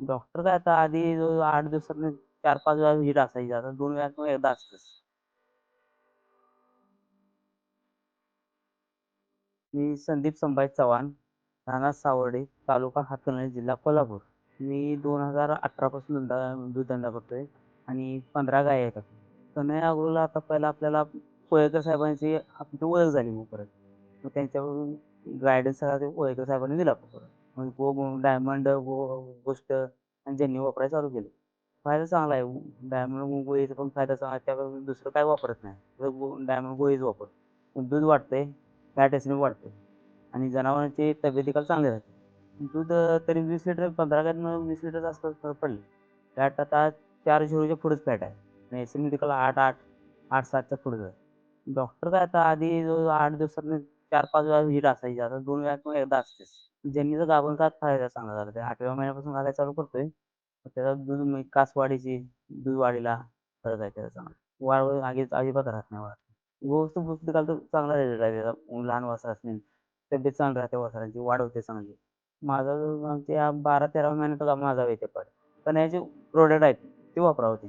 Doctor काय आता आधी आठ दिवसात चार पाच वेळा व्हिजिट असायची आता दोन वेळातनं एकदा असत मी संदीप संभाजी चव्हाण राणा सावर्डे तालुका हातकणंगले जिल्हा कोल्हापूर. मी दोन हजार अठरा पासून धंदा दूधधंदा करतोय आणि पंधरा गाय आहेत. कन्हैया अगोदर आता पहिला आपल्याला कोळेकर साहेबांची आपली ओळख झाली मग परत. मग त्यांच्याकडून गायडन्स सगळा ते कोळेकर साहेबांनी दिला परत. मग गो डायमंड गोष्ट आणि ज्यांनी वापरायला चालू केलं. फायदा चांगला आहे. डायमंड गोळीचा पण फायदा चांगला आहे. त्यावेळी दुसरं काय वापरत नाही. डायमंड गोळीच वापर. दूध वाटतंय फॅट असणे वाढते आणि जनावरांची तब्येतीकाल चांगली राहते. दूध तरी वीस लिटर पंधरा गायनं वीस लिटर जास्त पडले. फॅट आता चार झिरोच्या पुढेच फॅट आहे. आणि एस मेडिकल आठ आठ आठ सातच्या पुढे आहे डॉक्टर काय आता आधी जो आठ दिवसात चार पाच वेळा व्हिजिट असायची. आता दोन वेळातनं एकदा असतेच ज्यांनी तर गाभण का फायदा चांगला झाला. ते आठव्या महिन्यापासून घालायला चालू करतोय. त्याचा दूध कास कासवाडीची दूध वाढीला फरक आहे त्याचा. चांगला वाढ आगी अजिबात राहत नाही वाढ. गोष्ट पुस्तक तर चांगला रिझल्ट आहे त्याचा. लहान वासर असणे तब्येत चांगली राहते वासरांची. वाढ होते चांगली. माझा आमच्या बारा तेरा महिन्यात माझा वेते पड पण याचे प्रोडक्ट आहेत ते वापरावं ते